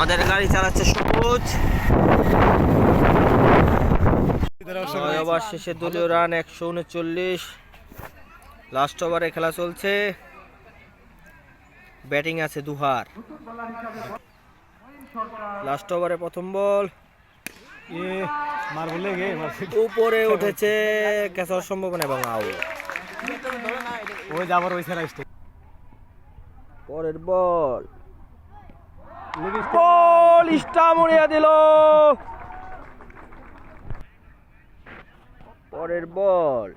আমাদের গাড়ি চালাচ্ছে সবুজ। ওভার শেষে দলীয় রান একশো উনচল্লিশ। লাস্ট ওভারে খেলা চলছে। ব্যাটিং আছে দুহার। লাস্ট ওভারে প্রথম বল। উপরে উঠেছে ক্যাচার সম্ভাবনা এবং আউট। ওই যাবার ওই পরের বল। বল স্টাম উড়িয়ে দিল। পরের বল।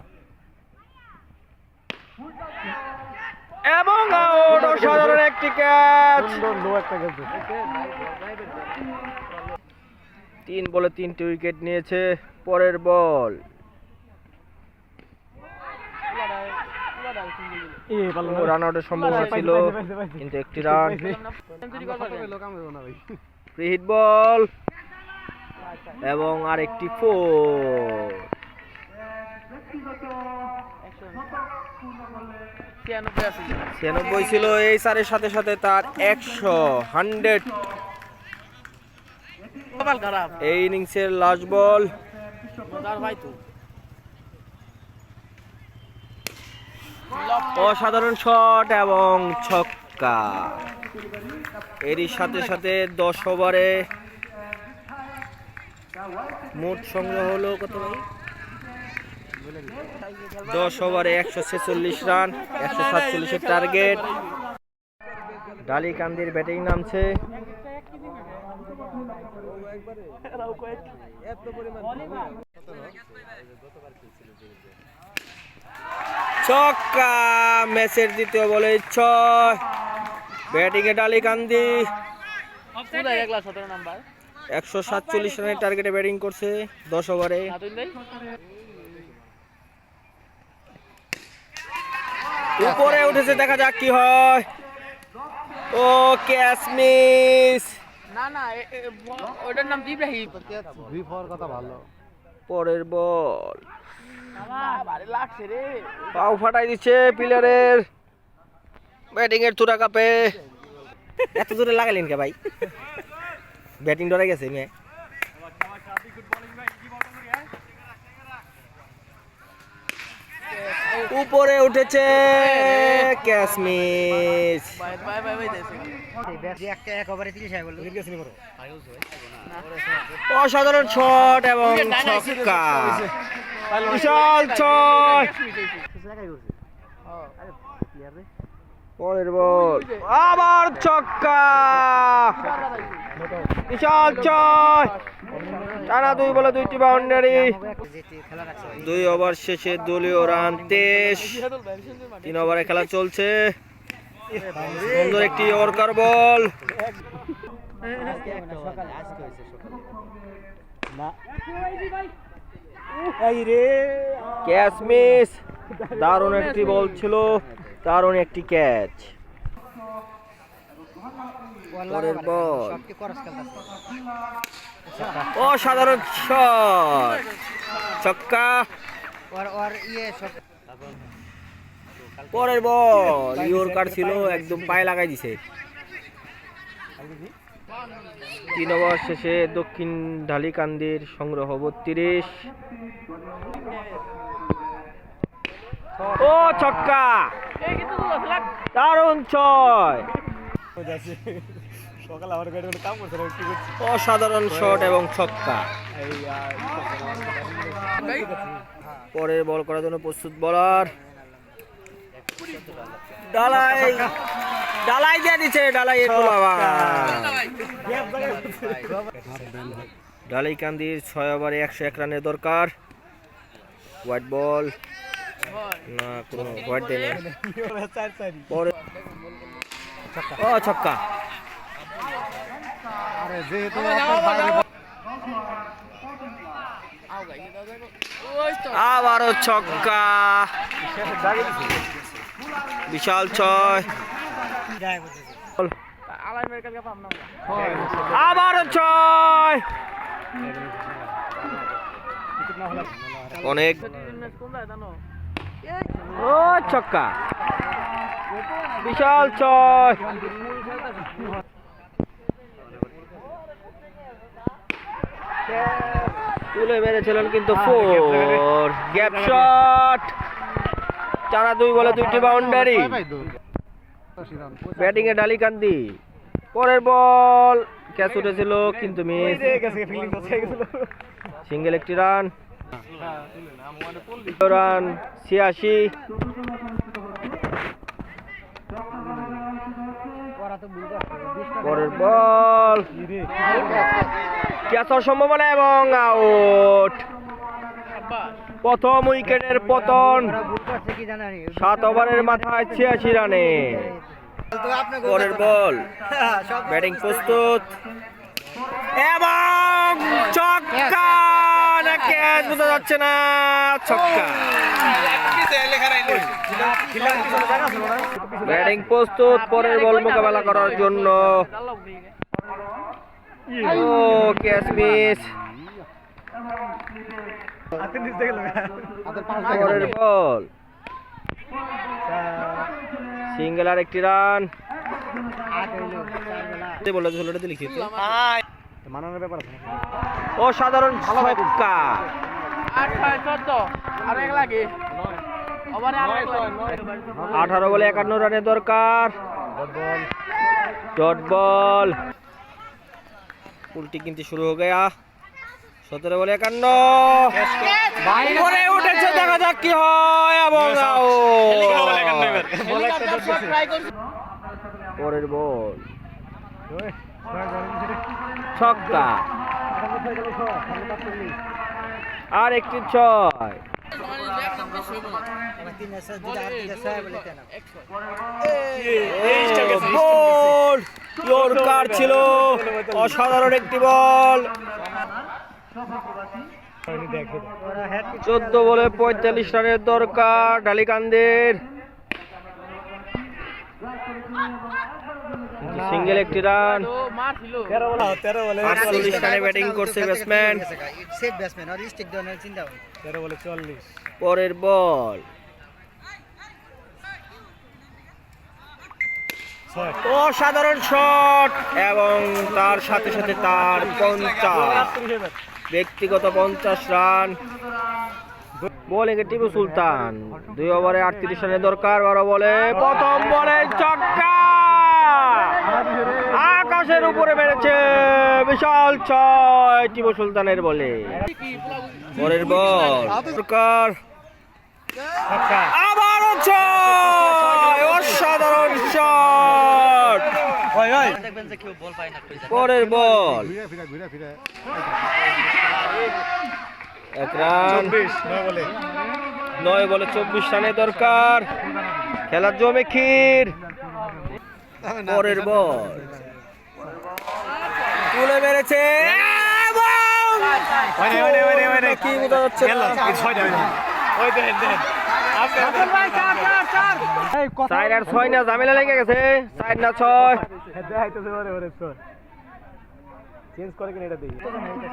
এবং আউট অসাধারণ একটি ক্যাচ তিন বলে তিনটি উইকেট নিয়েছে পরের বল এ পারল ও রান আউটের সম্ভাবনা ছিল কিন্তু একটি রান। বল এবং আরেকটি ফোর ছিয়ানব্বই ছিল এই সারের সাথে সাথে তার একশো হান্ড্রেড। এই ইনিংসের লাস্ট বল অসাধারণ শট এবং ছক্কা। এরই সাথে সাথে দশ ওভারে মোট সংগ্রহ হলো কত ভাই? দশ ওভারে একশো ছেচল্লিশ রান, একশো সাতচল্লিশের টার্গেট। ডালি কান্দির ব্যাটিং নামছে ছক্কা ম্যাচের দ্বিতীয় বলে ছয়। ব্যাটিং এ ডালি কান্দি একশো সাতচল্লিশ রানের টার্গেটে ব্যাটিং করছে দশ ওভারে উপরে উঠেছে দেখা যাক কি হয়। ও ক্যাচ মিস না না এ- এ- ব- ওটার নাম ইব্রাহিম। কথা ভালো। পরের বল। পাও ফাটাই দিচ্ছে প্লেয়ারের ব্যাটিং এর তুরা কাপে। এত দূরে লাগালেন কে ভাই? ব্যাটিং ডরে গেছে মেয়ে। উপরে উঠেছে catch miss bye bye bye bye দেছে অসাধারণ শট এবং ছক্কা। বিশাল ছয়। পরের বল আবার ছক্কা। বিশাল ছয়। টানা দুই বলে দুইটি বাউন্ডারি। দুই ওভার শেষে দলীয় রান তেইশ। তিন ওভারে খেলা চলছে। সুন্দর একটি ওয়ার্কার বল। ক্যাচ মিস দারুণ একটি বল ছিল। দারুণ একটি ক্যাচ পরের বল অসাধারণ শট ছক্কা। পরের বল ইয়র্কার ছিল, একদম পায়ে লাগাই দিছে। তিন ওভার শেষে দক্ষিণ ঢালিকান্দির সংগ্রহ বত্রিশ ও ছক্কা! দারুণ ছয়! অসাধারণ শট এবং ছক্কা। পরের বল করার জন্য প্রস্তুত বলার। ডালাই! ডালাই দিয়ে দিচ্ছে ডালাই ডালাই কান্দির ছয় ওভারে একশো এক রানের দরকার। Wide ball. না, কোনো হোয়াইট চারি পরে ও, ছক্কা। আবারও ছক্কা। বিশাল ছয়। ছয়। অনেক। ও ছক্কা। বিশাল ছয়। তুলে মেরেছিলেন কিন্তু ফোর গ্যাপ শট টানা দুই বলে দুইটি বাউন্ডারি ব্যাটিং এ ডালিকান্দি। পরের বল। ক্যাচ উঠেছিল কিন্তু মিস। সিঙ্গেল একটি রান। রান ছিয়াশি। পরের বল। ক্যাচ সম্ভাবনা এবং আউট। প্রথম উইকেটের পতন। সাত ওভারের মাথায় ছিয়াশি রানে। পরের বল। ব্যাটিং প্রস্তুত। এবং ছক্কা! যাচ্ছে না, ছক্কা। ব্যাটিং প্রস্তুত, পরের বল মোকাবেলা করার জন্য। পরের বল। সিঙ্গেল আর একটি রান। বলে। ষোলোটা দিলি মানানোর ব্যাপার আছে অসাধারণ ছক্কা। আঠারো বলে একান্ন রানের দরকার। Dot ball. উল্টি কিনতে শুরু হয়ে গেয়া। সতেরো বলে একান্ন করে উঠেছে দেখা যাক কি হয় পরের বল ছক্কা আর একটি ছয় ছিল অসাধারণ একটি বল চোদ্দ বলে পঁয়তাল্লিশ রানের দরকার ডালিকান্দের। সিঙ্গেল একটি রান। চল্লিশ বলে বলে আটচল্লিশ রানে ব্যাটিং করছে ব্যাটসম্যান। পরের ব্যাটসম্যান আর স্টিক দেওয়ার চিন্তা ভাবনা তেরো বলে চল্লিশ পরের বল ছয় অসাধারণ শট এবং তার সাথে সাথে তার পঞ্চাশ। ব্যক্তিগত পঞ্চাশ রান। বোলিং এ টিপু সুলতান। দুই ওভারে আটত্রিশ রানের দরকার বারো বলে। প্রথম বলে ছক্কা আকাশের উপরে মেরেছে বিশাল ছয় টিপু সুলতানের বলে। পরের বল। সরকার আবারও ছয়। অসাধারণ শট দেখবেন যে কেউ বল পায় না কই যায়। পরের বল। এক রান। চব্বিশ নয় বলে। নয় বলে চব্বিশ রানের দরকার। খেলার জমে ক্ষীর। পরের বল। তুলে মেরেছে। কি বোঝা যাচ্ছে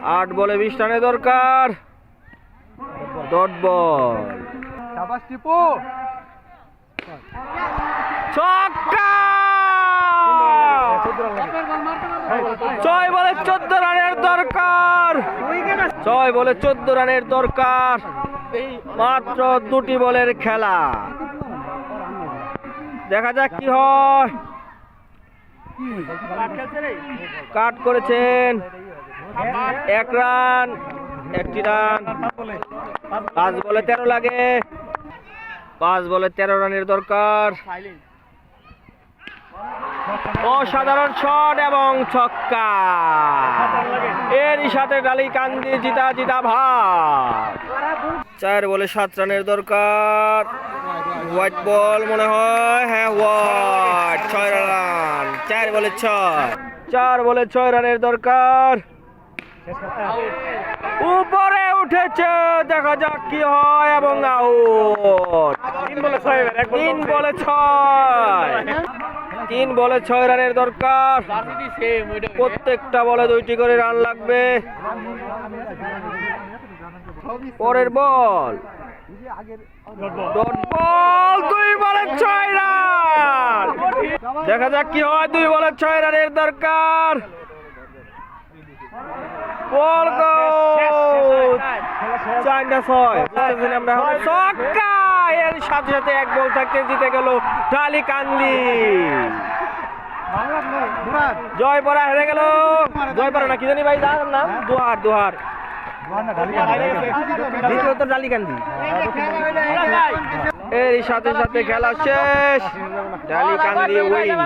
আট বলে বিশ দরকার। রান লাগে। ছয় বলে চোদ্দ রানের দরকার। ছয় বলে চোদ্দ রানের দরকার। মাত্র দুটি বলের খেলা। দেখা যাক কি হয়। কাট করেছেন। এক রান, একটি রান। পাঁচ বলে তেরো লাগে। পাঁচ বলে তেরো রানের দরকার। অসাধারণ শট এবং ছক্কা। এরই সাথে ডালি কান্দি জিতা জিতা ভাব চার বলে সাত রানের দরকার। হোয়াইট বল মনে হয় হ্যাঁ হোয়াইট ছয় রান চার বলে ছয়। চার বলে ছয় রানের দরকার। উপরে উঠেছে দেখা যাক কি হয় এবং আউট। তিন বলে ছয় তিন বলে ছয়। তিন বলে ছয় রানের দরকার। প্রত্যেকটা বলে দুইটি করে রান লাগবে। পরের বল। ডট দুই বলে ছয় রান। দেখা যাক কি হয় দুই বলে ছয় রানের দরকার। বল চারটা ছয়। বুঝতেছেন আমরা এখন? ছক্কা! এর সাথে সাথে এক বল থাকতে জিতে গেল ডালি কান্দি। জয়পরা হেরে গেল। জয়পরা না কি জানি ভাই জানার নাম? দুহার দুহার। দ্বিতীয় তো ডালিকান্দি এর সাথে সাথে খেলা শেষ ডালিকান্দি উইন